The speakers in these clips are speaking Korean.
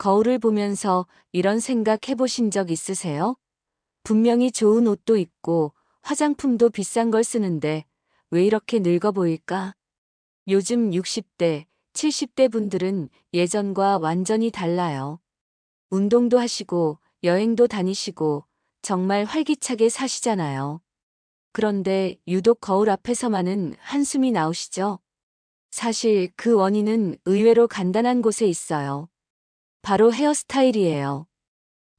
거울을 보면서 이런 생각 해보신 적 있으세요? 분명히 좋은 옷도 입고 화장품도 비싼 걸 쓰는데 왜 이렇게 늙어 보일까? 요즘 60대, 70대 분들은 예전과 완전히 달라요. 운동도 하시고 여행도 다니시고 정말 활기차게 사시잖아요. 그런데 유독 거울 앞에서만은 한숨이 나오시죠? 사실 그 원인은 의외로 간단한 곳에 있어요. 바로 헤어스타일이에요.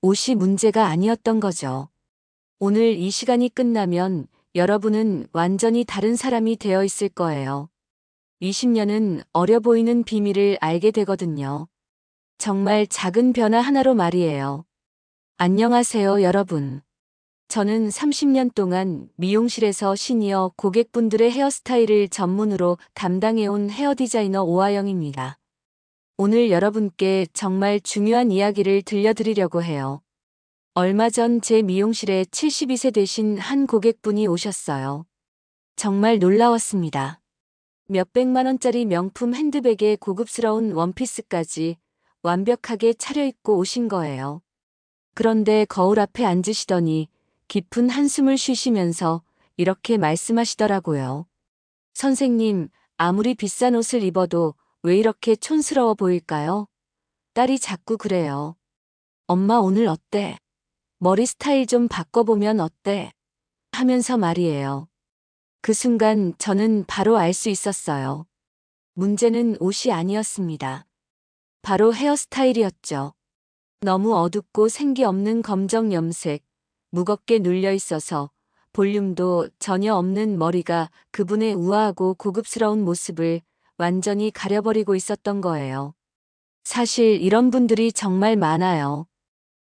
옷이 문제가 아니었던 거죠. 오늘 이 시간이 끝나면 여러분은 완전히 다른 사람이 되어 있을 거예요. 20년은 어려 보이는 비밀을 알게 되거든요. 정말 작은 변화 하나로 말이에요. 안녕하세요, 여러분. 저는 30년 동안 미용실에서 시니어 고객분들의 헤어스타일을 전문으로 담당해온 헤어 디자이너 오하영입니다. 오늘 여러분께 정말 중요한 이야기를 들려드리려고 해요. 얼마 전 제 미용실에 72세 되신 한 고객분이 오셨어요. 정말 놀라웠습니다. 몇백만 원짜리 명품 핸드백에 고급스러운 원피스까지 완벽하게 차려입고 오신 거예요. 그런데 거울 앞에 앉으시더니 깊은 한숨을 쉬시면서 이렇게 말씀하시더라고요. 선생님, 아무리 비싼 옷을 입어도 왜 이렇게 촌스러워 보일까요? 딸이 자꾸 그래요. 엄마 오늘 어때? 머리 스타일 좀 바꿔보면 어때? 하면서 말이에요. 그 순간 저는 바로 알 수 있었어요. 문제는 옷이 아니었습니다. 바로 헤어스타일이었죠. 너무 어둡고 생기 없는 검정 염색, 무겁게 눌려 있어서 볼륨도 전혀 없는 머리가 그분의 우아하고 고급스러운 모습을 완전히 가려버리고 있었던 거예요. 사실 이런 분들이 정말 많아요.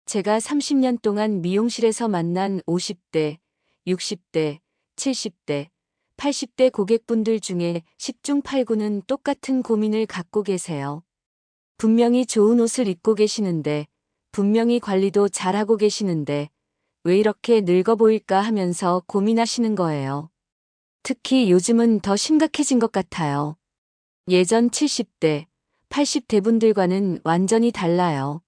제가 30년 동안 미용실에서 만난 50대, 60대, 70대, 80대 고객분들 중에 10중 8구는 똑같은 고민을 갖고 계세요. 분명히 좋은 옷을 입고 계시는데, 분명히 관리도 잘하고 계시는데, 왜 이렇게 늙어 보일까 하면서 고민하시는 거예요. 특히 요즘은 더 심각해진 것 같아요. 예전 70대, 80대 분들과는 완전히 달라요.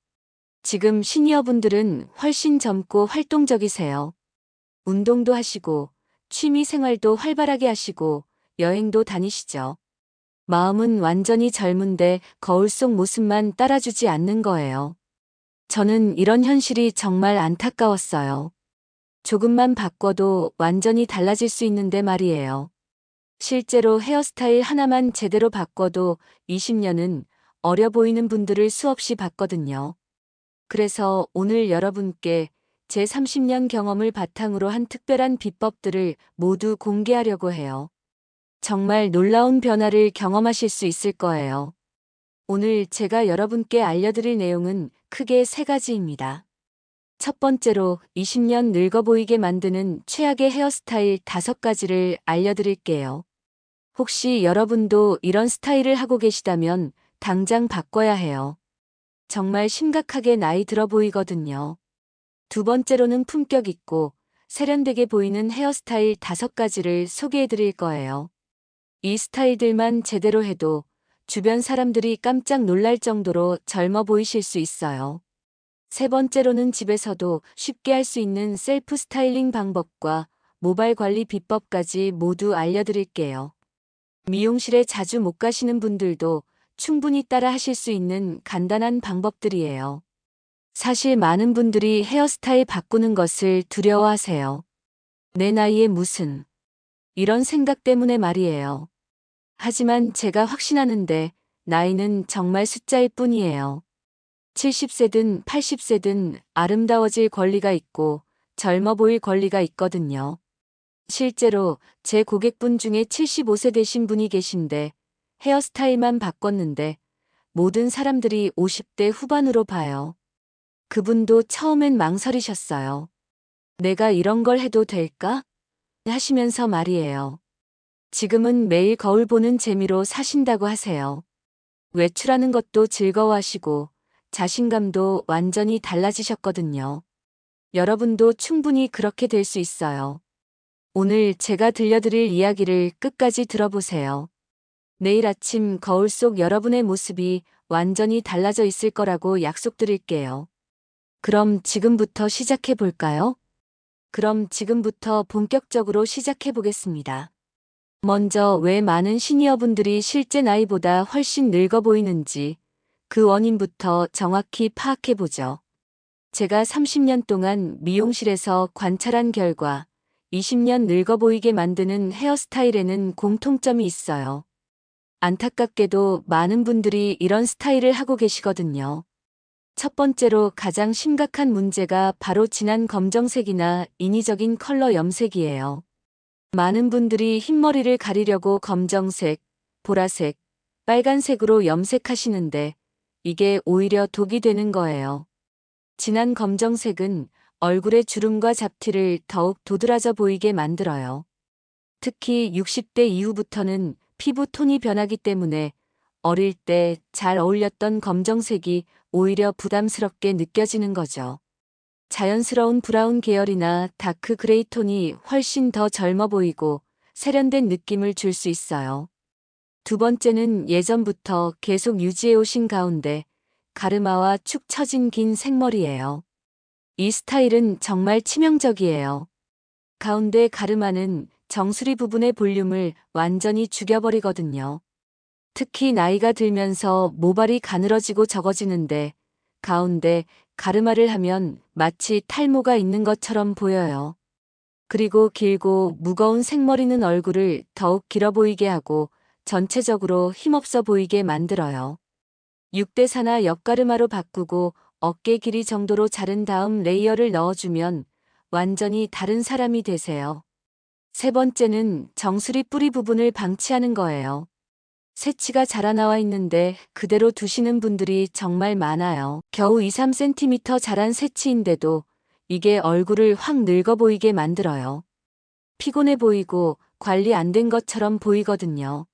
지금 시니어분들은 훨씬 젊고 활동적이세요. 운동도 하시고, 취미 생활도 활발하게 하시고, 여행도 다니시죠. 마음은 완전히 젊은데 거울 속 모습만 따라주지 않는 거예요. 저는 이런 현실이 정말 안타까웠어요. 조금만 바꿔도 완전히 달라질 수 있는데 말이에요. 실제로 헤어스타일 하나만 제대로 바꿔도 20년은 어려 보이는 분들을 수없이 봤거든요. 그래서 오늘 여러분께 제 30년 경험을 바탕으로 한 특별한 비법들을 모두 공개하려고 해요. 정말 놀라운 변화를 경험하실 수 있을 거예요. 오늘 제가 여러분께 알려드릴 내용은 크게 세 가지입니다. 첫 번째로 20년 늙어 보이게 만드는 최악의 헤어스타일 다섯 가지를 알려드릴게요. 혹시 여러분도 이런 스타일을 하고 계시다면 당장 바꿔야 해요. 정말 심각하게 나이 들어 보이거든요. 두 번째로는 품격 있고 세련되게 보이는 헤어스타일 다섯 가지를 소개해 드릴 거예요. 이 스타일들만 제대로 해도 주변 사람들이 깜짝 놀랄 정도로 젊어 보이실 수 있어요. 세 번째로는 집에서도 쉽게 할 수 있는 셀프 스타일링 방법과 모발 관리 비법까지 모두 알려드릴게요. 미용실에 자주 못 가시는 분들도 충분히 따라 하실 수 있는 간단한 방법들이에요. 사실 많은 분들이 헤어스타일 바꾸는 것을 두려워하세요. 내 나이에 무슨 이런 생각 때문에 말이에요. 하지만 제가 확신하는데 나이는 정말 숫자일 뿐이에요. 70세든 80세든 아름다워질 권리가 있고 젊어 보일 권리가 있거든요. 실제로 제 고객분 중에 75세 되신 분이 계신데 헤어스타일만 바꿨는데 모든 사람들이 50대 후반으로 봐요. 그분도 처음엔 망설이셨어요. 내가 이런 걸 해도 될까? 하시면서 말이에요. 지금은 매일 거울 보는 재미로 사신다고 하세요. 외출하는 것도 즐거워하시고 자신감도 완전히 달라지셨거든요. 여러분도 충분히 그렇게 될 수 있어요. 오늘 제가 들려드릴 이야기를 끝까지 들어보세요. 내일 아침 거울 속 여러분의 모습이 완전히 달라져 있을 거라고 약속드릴게요. 그럼 지금부터 시작해 볼까요? 그럼 지금부터 본격적으로 시작해 보겠습니다. 먼저 왜 많은 시니어분들이 실제 나이보다 훨씬 늙어 보이는지 그 원인부터 정확히 파악해 보죠. 제가 30년 동안 미용실에서 관찰한 결과 20년 늙어 보이게 만드는 헤어스타일에는 공통점이 있어요. 안타깝게도 많은 분들이 이런 스타일을 하고 계시거든요. 첫 번째로 가장 심각한 문제가 바로 진한 검정색이나 인위적인 컬러 염색이에요. 많은 분들이 흰머리를 가리려고 검정색, 보라색, 빨간색으로 염색하시는데 이게 오히려 독이 되는 거예요. 진한 검정색은 얼굴의 주름과 잡티를 더욱 도드라져 보이게 만들어요. 특히 60대 이후부터는 피부 톤이 변하기 때문에 어릴 때 잘 어울렸던 검정색이 오히려 부담스럽게 느껴지는 거죠. 자연스러운 브라운 계열이나 다크 그레이 톤이 훨씬 더 젊어 보이고 세련된 느낌을 줄 수 있어요. 두 번째는 예전부터 계속 유지해 오신 가운데 가르마와 축 처진 긴 생머리예요. 이 스타일은 정말 치명적이에요. 가운데 가르마는 정수리 부분의 볼륨을 완전히 죽여버리거든요. 특히 나이가 들면서 모발이 가늘어지고 적어지는데 가운데 가르마를 하면 마치 탈모가 있는 것처럼 보여요. 그리고 길고 무거운 생머리는 얼굴을 더욱 길어 보이게 하고 전체적으로 힘없어 보이게 만들어요. 6대4나 옆가르마로 바꾸고 어깨 길이 정도로 자른 다음 레이어를 넣어주면 완전히 다른 사람이 되세요. 세 번째는 정수리 뿌리 부분을 방치하는 거예요. 새치가 자라나와 있는데 그대로 두시는 분들이 정말 많아요. 겨우 2, 3cm 자란 새치인데도 이게 얼굴을 확 늙어 보이게 만들어요. 피곤해 보이고 관리 안 된 것처럼 보이거든요.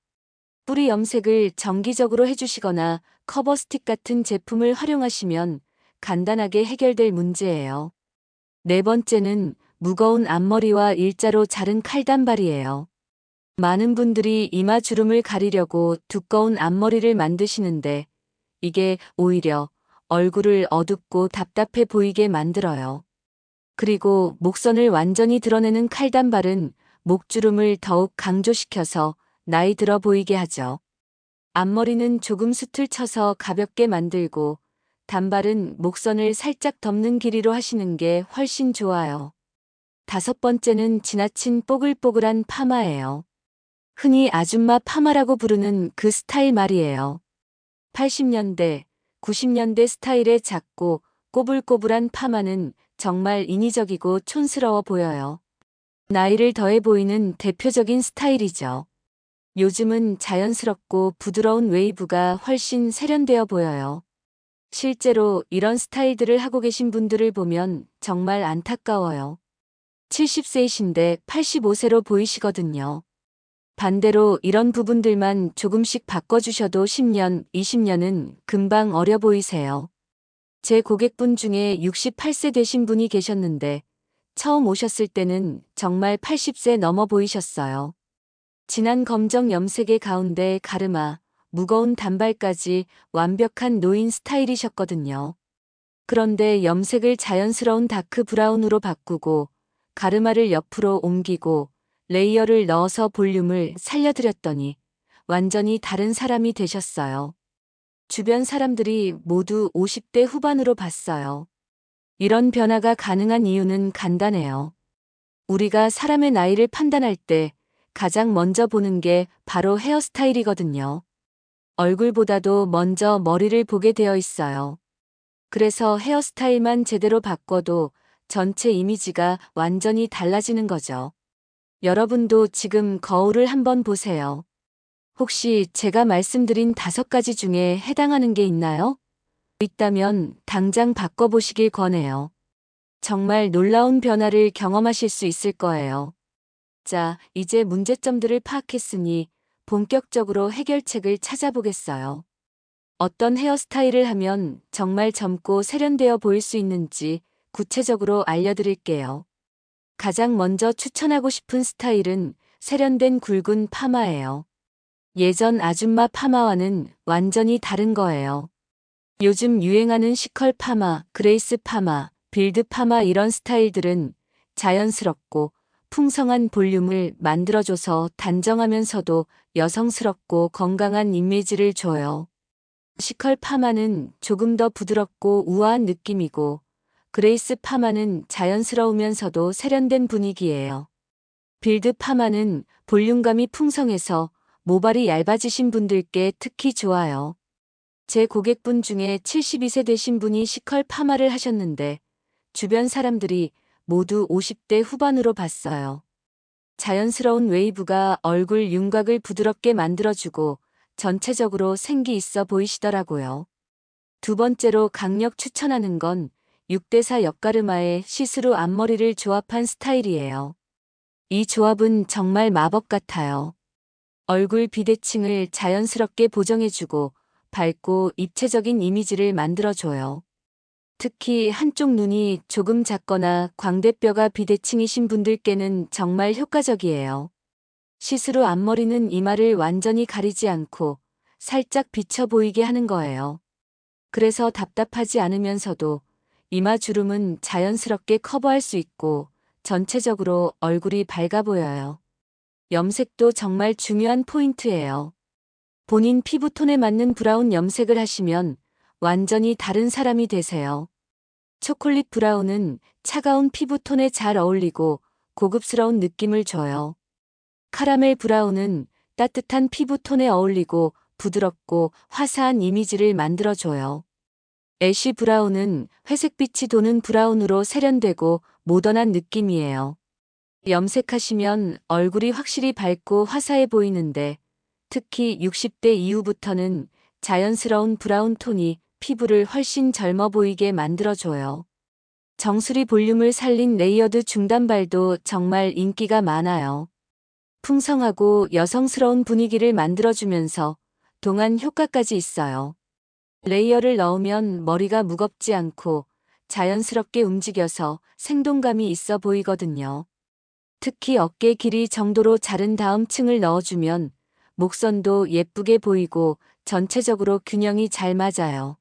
뿌리 염색을 정기적으로 해주시거나 커버 스틱 같은 제품을 활용하시면 간단하게 해결될 문제예요. 네 번째는 무거운 앞머리와 일자로 자른 칼단발이에요. 많은 분들이 이마 주름을 가리려고 두꺼운 앞머리를 만드시는데 이게 오히려 얼굴을 어둡고 답답해 보이게 만들어요. 그리고 목선을 완전히 드러내는 칼단발은 목주름을 더욱 강조시켜서 나이 들어 보이게 하죠. 앞머리는 조금 숱을 쳐서 가볍게 만들고 단발은 목선을 살짝 덮는 길이로 하시는 게 훨씬 좋아요. 다섯 번째는 지나친 뽀글뽀글한 파마예요. 흔히 아줌마 파마라고 부르는 그 스타일 말이에요. 80년대, 90년대 스타일의 작고 꼬불꼬불한 파마는 정말 인위적이고 촌스러워 보여요. 나이를 더해 보이는 대표적인 스타일이죠. 요즘은 자연스럽고 부드러운 웨이브가 훨씬 세련되어 보여요. 실제로 이런 스타일들을 하고 계신 분들을 보면 정말 안타까워요. 70세이신데 85세로 보이시거든요. 반대로 이런 부분들만 조금씩 바꿔주셔도 10년, 20년은 금방 어려 보이세요. 제 고객분 중에 68세 되신 분이 계셨는데 처음 오셨을 때는 정말 80세 넘어 보이셨어요. 진한 검정 염색의 가운데 가르마, 무거운 단발까지 완벽한 노인 스타일이셨거든요. 그런데 염색을 자연스러운 다크 브라운으로 바꾸고 가르마를 옆으로 옮기고 레이어를 넣어서 볼륨을 살려드렸더니 완전히 다른 사람이 되셨어요. 주변 사람들이 모두 50대 후반으로 봤어요. 이런 변화가 가능한 이유는 간단해요. 우리가 사람의 나이를 판단할 때 가장 먼저 보는 게 바로 헤어스타일이거든요. 얼굴보다도 먼저 머리를 보게 되어 있어요. 그래서 헤어스타일만 제대로 바꿔도 전체 이미지가 완전히 달라지는 거죠. 여러분도 지금 거울을 한번 보세요. 혹시 제가 말씀드린 다섯 가지 중에 해당하는 게 있나요? 있다면 당장 바꿔보시길 권해요. 정말 놀라운 변화를 경험하실 수 있을 거예요. 자, 이제 문제점들을 파악했으니 본격적으로 해결책을 찾아보겠어요. 어떤 헤어스타일을 하면 정말 젊고 세련되어 보일 수 있는지 구체적으로 알려드릴게요. 가장 먼저 추천하고 싶은 스타일은 세련된 굵은 파마예요. 예전 아줌마 파마와는 완전히 다른 거예요. 요즘 유행하는 시컬 파마, 그레이스 파마, 빌드 파마 이런 스타일들은 자연스럽고 풍성한 볼륨을 만들어줘서 단정하면서도 여성스럽고 건강한 이미지를 줘요. 시컬 파마는 조금 더 부드럽고 우아한 느낌이고 그레이스 파마는 자연스러우면서도 세련된 분위기예요. 빌드 파마는 볼륨감이 풍성해서 모발이 얇아지신 분들께 특히 좋아요. 제 고객분 중에 72세 되신 분이 시컬 파마를 하셨는데 주변 사람들이 모두 50대 후반으로 봤어요. 자연스러운 웨이브가 얼굴 윤곽을 부드럽게 만들어주고 전체적으로 생기 있어 보이시더라고요. 두 번째로 강력 추천하는 건 6대4 옆가르마의 시스루 앞머리를 조합한 스타일이에요. 이 조합은 정말 마법 같아요. 얼굴 비대칭을 자연스럽게 보정해주고 밝고 입체적인 이미지를 만들어줘요. 특히 한쪽 눈이 조금 작거나 광대뼈가 비대칭이신 분들께는 정말 효과적이에요. 시스루 앞머리는 이마를 완전히 가리지 않고 살짝 비쳐 보이게 하는 거예요. 그래서 답답하지 않으면서도 이마 주름은 자연스럽게 커버할 수 있고 전체적으로 얼굴이 밝아 보여요. 염색도 정말 중요한 포인트예요. 본인 피부톤에 맞는 브라운 염색을 하시면 완전히 다른 사람이 되세요. 초콜릿 브라운은 차가운 피부톤에 잘 어울리고 고급스러운 느낌을 줘요. 카라멜 브라운은 따뜻한 피부톤에 어울리고 부드럽고 화사한 이미지를 만들어줘요. 애쉬 브라운은 회색빛이 도는 브라운으로 세련되고 모던한 느낌이에요. 염색하시면 얼굴이 확실히 밝고 화사해 보이는데 특히 60대 이후부터는 자연스러운 브라운 톤이 피부를 훨씬 젊어 보이게 만들어줘요. 정수리 볼륨을 살린 레이어드 중단발도 정말 인기가 많아요. 풍성하고 여성스러운 분위기를 만들어주면서 동안 효과까지 있어요. 레이어를 넣으면 머리가 무겁지 않고 자연스럽게 움직여서 생동감이 있어 보이거든요. 특히 어깨 길이 정도로 자른 다음 층을 넣어주면 목선도 예쁘게 보이고 전체적으로 균형이 잘 맞아요.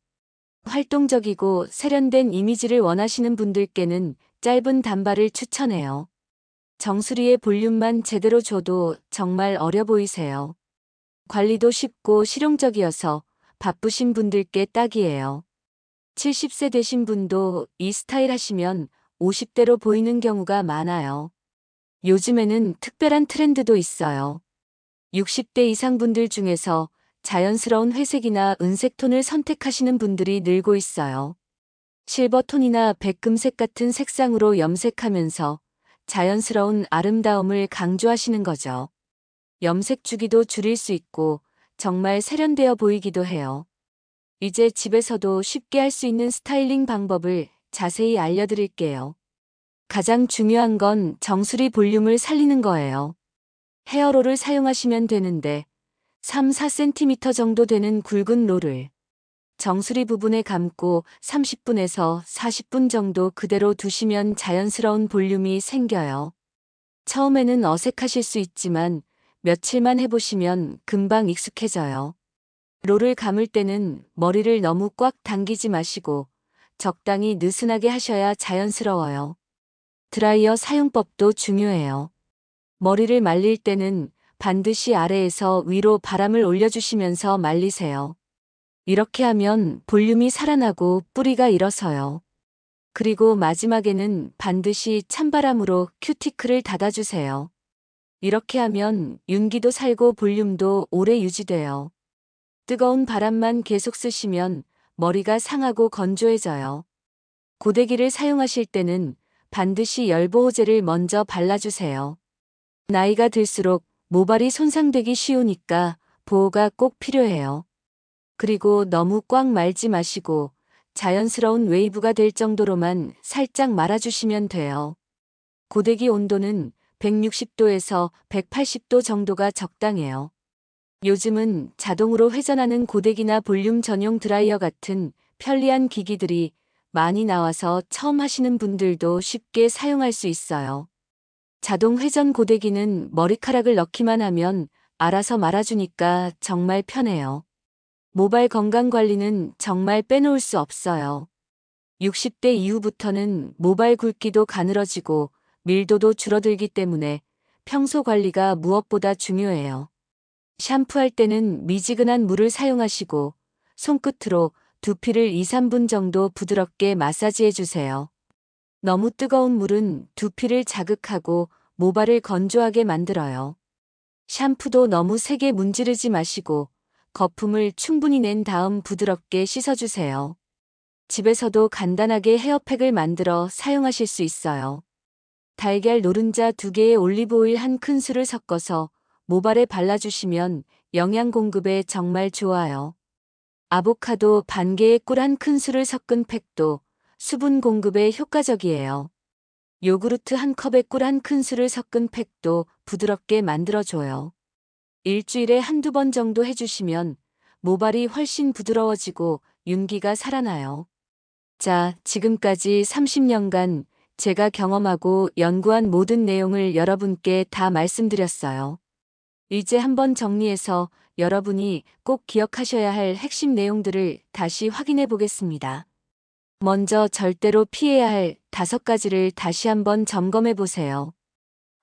활동적이고 세련된 이미지를 원하시는 분들께는 짧은 단발을 추천해요. 정수리의 볼륨만 제대로 줘도 정말 어려 보이세요. 관리도 쉽고 실용적이어서 바쁘신 분들께 딱이에요. 70세 되신 분도 이 스타일 하시면 50대로 보이는 경우가 많아요. 요즘에는 특별한 트렌드도 있어요. 60대 이상 분들 중에서 자연스러운 회색이나 은색 톤을 선택하시는 분들이 늘고 있어요. 실버 톤이나 백금색 같은 색상으로 염색하면서 자연스러운 아름다움을 강조하시는 거죠. 염색 주기도 줄일 수 있고 정말 세련되어 보이기도 해요. 이제 집에서도 쉽게 할 수 있는 스타일링 방법을 자세히 알려드릴게요. 가장 중요한 건 정수리 볼륨을 살리는 거예요. 헤어롤을 사용하시면 되는데 3, 4cm 정도 되는 굵은 롤을 정수리 부분에 감고 30분에서 40분 정도 그대로 두시면 자연스러운 볼륨이 생겨요. 처음에는 어색하실 수 있지만 며칠만 해보시면 금방 익숙해져요. 롤을 감을 때는 머리를 너무 꽉 당기지 마시고 적당히 느슨하게 하셔야 자연스러워요. 드라이어 사용법도 중요해요. 머리를 말릴 때는 반드시 아래에서 위로 바람을 올려주시면서 말리세요. 이렇게 하면 볼륨이 살아나고 뿌리가 일어서요. 그리고 마지막에는 반드시 찬바람으로 큐티클을 닫아주세요. 이렇게 하면 윤기도 살고 볼륨도 오래 유지돼요. 뜨거운 바람만 계속 쓰시면 머리가 상하고 건조해져요. 고데기를 사용하실 때는 반드시 열보호제를 먼저 발라주세요. 나이가 들수록 모발이 손상되기 쉬우니까 보호가 꼭 필요해요. 그리고 너무 꽉 말지 마시고 자연스러운 웨이브가 될 정도로만 살짝 말아주시면 돼요. 고데기 온도는 160도에서 180도 정도가 적당해요. 요즘은 자동으로 회전하는 고데기나 볼륨 전용 드라이어 같은 편리한 기기들이 많이 나와서 처음 하시는 분들도 쉽게 사용할 수 있어요. 자동 회전 고데기는 머리카락을 넣기만 하면 알아서 말아주니까 정말 편해요. 모발 건강 관리는 정말 빼놓을 수 없어요. 60대 이후부터는 모발 굵기도 가늘어지고 밀도도 줄어들기 때문에 평소 관리가 무엇보다 중요해요. 샴푸할 때는 미지근한 물을 사용하시고 손끝으로 두피를 2, 3분 정도 부드럽게 마사지해 주세요. 너무 뜨거운 물은 두피를 자극하고 모발을 건조하게 만들어요. 샴푸도 너무 세게 문지르지 마시고 거품을 충분히 낸 다음 부드럽게 씻어주세요. 집에서도 간단하게 헤어팩을 만들어 사용하실 수 있어요. 달걀 노른자 2개에 올리브오일 한 큰술을 섞어서 모발에 발라주시면 영양 공급에 정말 좋아요. 아보카도 반 개의 꿀한 큰술을 섞은 팩도 수분 공급에 효과적이에요. 요구르트 한 컵에 꿀 한 큰술을 섞은 팩도 부드럽게 만들어줘요. 일주일에 한두 번 정도 해주시면 모발이 훨씬 부드러워지고 윤기가 살아나요. 자, 지금까지 30년간 제가 경험하고 연구한 모든 내용을 여러분께 다 말씀드렸어요. 이제 한번 정리해서 여러분이 꼭 기억하셔야 할 핵심 내용들을 다시 확인해 보겠습니다. 먼저 절대로 피해야 할 다섯 가지를 다시 한번 점검해 보세요.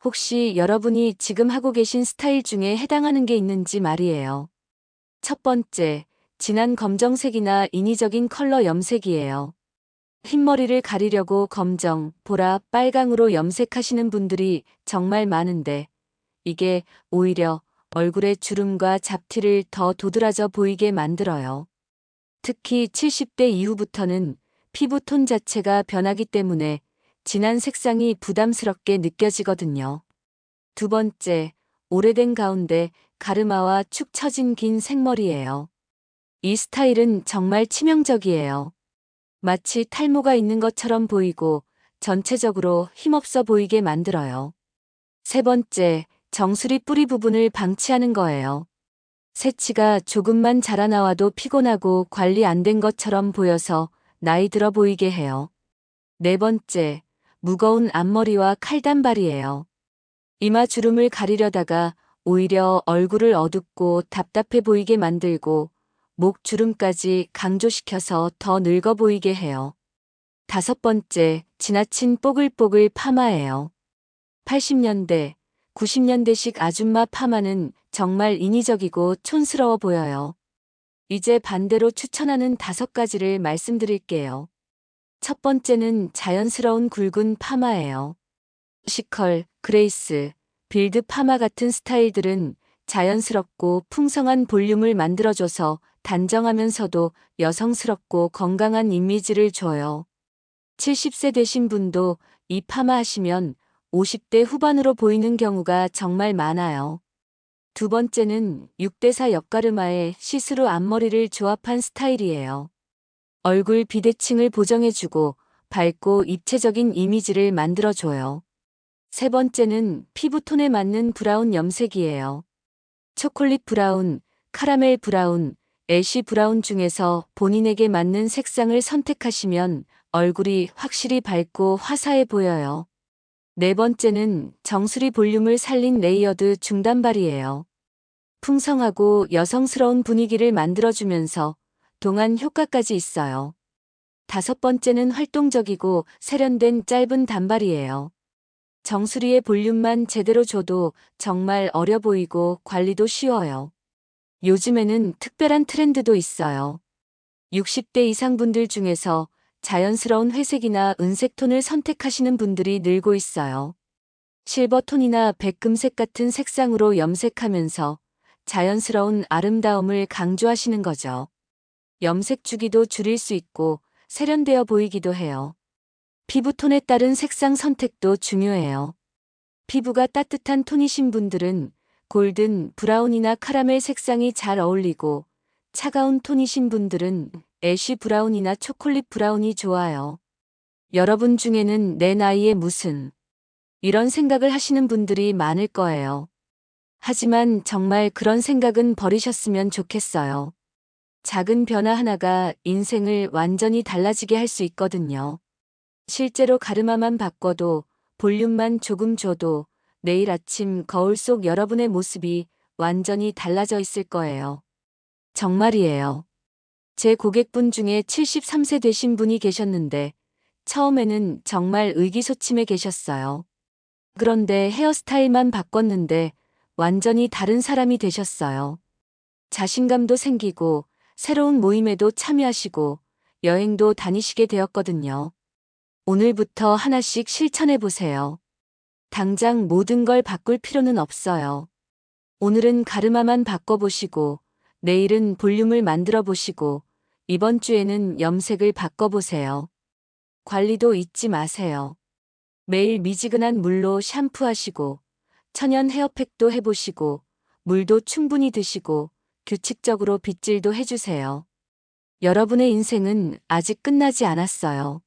혹시 여러분이 지금 하고 계신 스타일 중에 해당하는 게 있는지 말이에요. 첫 번째, 진한 검정색이나 인위적인 컬러 염색이에요. 흰머리를 가리려고 검정, 보라, 빨강으로 염색하시는 분들이 정말 많은데 이게 오히려 얼굴의 주름과 잡티를 더 도드라져 보이게 만들어요. 특히 70대 이후부터는 피부 톤 자체가 변하기 때문에 진한 색상이 부담스럽게 느껴지거든요. 두 번째, 오래된 가운데 가르마와 축 처진 긴 생머리예요. 이 스타일은 정말 치명적이에요. 마치 탈모가 있는 것처럼 보이고 전체적으로 힘없어 보이게 만들어요. 세 번째, 정수리 뿌리 부분을 방치하는 거예요. 새치가 조금만 자라나와도 피곤하고 관리 안 된 것처럼 보여서 나이 들어 보이게 해요. 네 번째, 무거운 앞머리와 칼단발이에요. 이마 주름을 가리려다가 오히려 얼굴을 어둡고 답답해 보이게 만들고 목 주름까지 강조시켜서 더 늙어 보이게 해요. 다섯 번째, 지나친 뽀글뽀글 파마예요. 80년대, 90년대식 아줌마 파마는 정말 인위적이고 촌스러워 보여요. 이제 반대로 추천하는 다섯 가지를 말씀드릴게요. 첫 번째는 자연스러운 굵은 파마예요. 시컬, 그레이스, 빌드 파마 같은 스타일들은 자연스럽고 풍성한 볼륨을 만들어줘서 단정하면서도 여성스럽고 건강한 이미지를 줘요. 70세 되신 분도 이 파마 하시면 50대 후반으로 보이는 경우가 정말 많아요. 두 번째는 6대4 옆가르마에 시스루 앞머리를 조합한 스타일이에요. 얼굴 비대칭을 보정해주고 밝고 입체적인 이미지를 만들어줘요. 세 번째는 피부톤에 맞는 브라운 염색이에요. 초콜릿 브라운, 카라멜 브라운, 애쉬 브라운 중에서 본인에게 맞는 색상을 선택하시면 얼굴이 확실히 밝고 화사해 보여요. 네 번째는 정수리 볼륨을 살린 레이어드 중단발이에요. 풍성하고 여성스러운 분위기를 만들어주면서 동안 효과까지 있어요. 다섯 번째는 활동적이고 세련된 짧은 단발이에요. 정수리의 볼륨만 제대로 줘도 정말 어려 보이고 관리도 쉬워요. 요즘에는 특별한 트렌드도 있어요. 60대 이상 분들 중에서 자연스러운 회색이나 은색 톤을 선택하시는 분들이 늘고 있어요. 실버 톤이나 백금색 같은 색상으로 염색하면서 자연스러운 아름다움을 강조하시는 거죠. 염색 주기도 줄일 수 있고 세련되어 보이기도 해요. 피부톤에 따른 색상 선택도 중요해요. 피부가 따뜻한 톤이신 분들은 골든, 브라운이나 카라멜 색상이 잘 어울리고 차가운 톤이신 분들은 애쉬 브라운이나 초콜릿 브라운이 좋아요. 여러분 중에는 내 나이에 무슨 이런 생각을 하시는 분들이 많을 거예요. 하지만 정말 그런 생각은 버리셨으면 좋겠어요. 작은 변화 하나가 인생을 완전히 달라지게 할 수 있거든요. 실제로 가르마만 바꿔도 볼륨만 조금 줘도 내일 아침 거울 속 여러분의 모습이 완전히 달라져 있을 거예요. 정말이에요. 제 고객분 중에 73세 되신 분이 계셨는데 처음에는 정말 의기소침해 계셨어요. 그런데 헤어스타일만 바꿨는데 완전히 다른 사람이 되셨어요. 자신감도 생기고 새로운 모임에도 참여하시고 여행도 다니시게 되었거든요. 오늘부터 하나씩 실천해 보세요. 당장 모든 걸 바꿀 필요는 없어요. 오늘은 가르마만 바꿔보시고 내일은 볼륨을 만들어 보시고 이번 주에는 염색을 바꿔보세요. 관리도 잊지 마세요. 매일 미지근한 물로 샴푸하시고 천연 헤어팩도 해보시고 물도 충분히 드시고 규칙적으로 빗질도 해주세요. 여러분의 인생은 아직 끝나지 않았어요.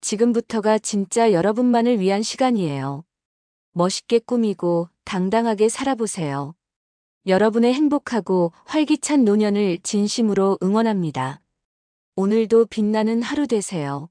지금부터가 진짜 여러분만을 위한 시간이에요. 멋있게 꾸미고 당당하게 살아보세요. 여러분의 행복하고 활기찬 노년을 진심으로 응원합니다. 오늘도 빛나는 하루 되세요.